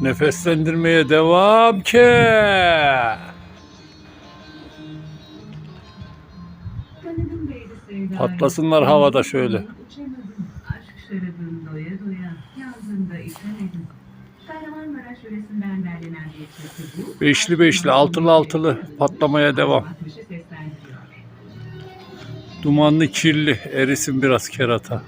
Nefeslendirmeye devam ki. Patlasınlar havada şöyle. Beşli beşli, altılı altılı patlamaya devam. Dumanlı kirli erisin biraz kerata.